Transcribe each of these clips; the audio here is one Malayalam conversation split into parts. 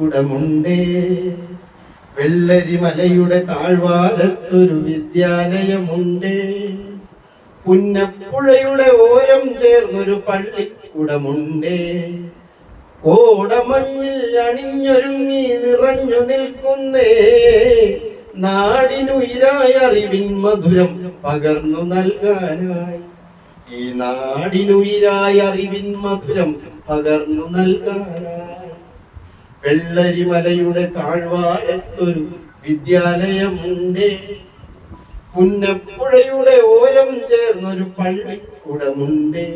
കുടമുണ്ടേ. വെള്ളരിമലയുടെ താഴ്വാരത്തൊരു വിദ്യാലയമുണ്ടേ. പുന്നപ്പുഴയുടെ ഓരം ചേർന്നൊരു പള്ളിക്കുടമുണ്ടേ. കോടമഞ്ഞിൽ അണിഞ്ഞൊരുങ്ങി നിറഞ്ഞു നിൽക്കുന്നേ. നാടിനുയിരായ അറിവിൻ മധുരം പകർന്നു നൽകാനായി. ഈ നാടിനുയിരായ അറിവിൻ മധുരം പകർന്നു നൽകാനായി. വെള്ളരിമലയുടെ താഴ്വാരത്തൊരു വിദ്യാലയമുണ്ട്. പുന്നപ്പുഴയുടെ ഓരം ചേർന്നൊരു പള്ളിക്കൂടമുണ്ട്.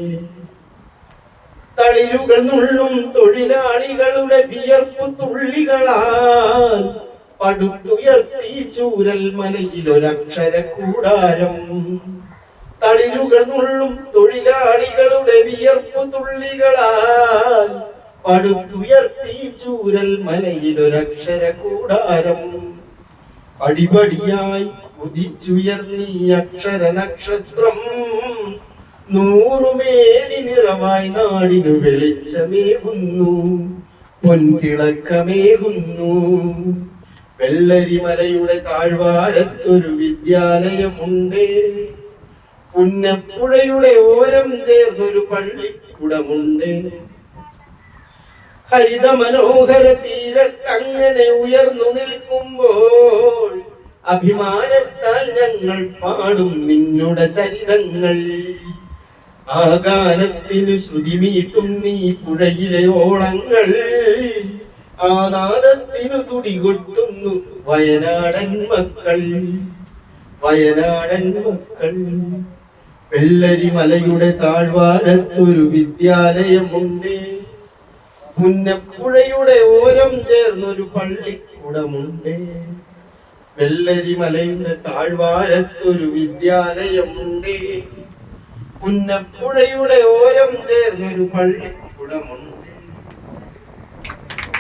തളിരുകൾ നുള്ളും തൊഴിലാളികളുടെ വിയർപ്പു തുള്ളികളാൽ പടുത്തുയർത്തി ചൂരൽ മലയിലൊരക്ഷര കൂടാരം തളിരുകൾ നുള്ളും തൊഴിലാളികളുടെ വിയർപ്പു തുള്ളികളാൽ പടുത്തുയർത്തി ചൂരൽ മലയിലൊരക്ഷര കൂടാരം. പടിപടിയായി ഉദിച്ചുയർന്നീ അക്ഷര നക്ഷത്രം. നൂറുമേനി നിറവായി നാടിനു വെളിച്ചമേകുന്നു പൊൻതിളക്കമേകുന്നു. വെള്ളരിമലയുടെ താഴ്വാരത്തൊരു വിദ്യാലയമുണ്ട്. പുന്നപ്പുഴയുടെ ഓരം ചേർന്നൊരു പള്ളിക്കുടമുണ്ട്. ഹരിത മനോഹര തീരത്തങ്ങനെ ഉയർന്നു നിൽക്കുമ്പോൾ അഭിമാനത്താൽ ഞങ്ങൾ പാടും നിന്നുടെ ചരിതങ്ങൾ. ആകാനത്തിന് ശ്രുതിമീട്ടും നീ പുഴയിലെ ഓളങ്ങൾ. ആനാദത്തിനു നാദത്തിനു തുടികൊട്ടുന്നു വയനാടൻ മക്കൾ. വയനാടൻ മക്കൾ. വെള്ളരിമലയുടെ താഴ്വാരത്തൊരു വിദ്യാലയമുണ്ട്. പുന്നപ്പുഴയുടെ ഓരം ചേർന്നൊരു പള്ളിക്കുടമുണ്ട്. വെള്ളരിമലയുടെ താഴ്വാരത്തൊരു വിദ്യാലയമുണ്ട്. പുന്നപ്പുഴയുടെ ഓരം ചേർന്നൊരു പള്ളി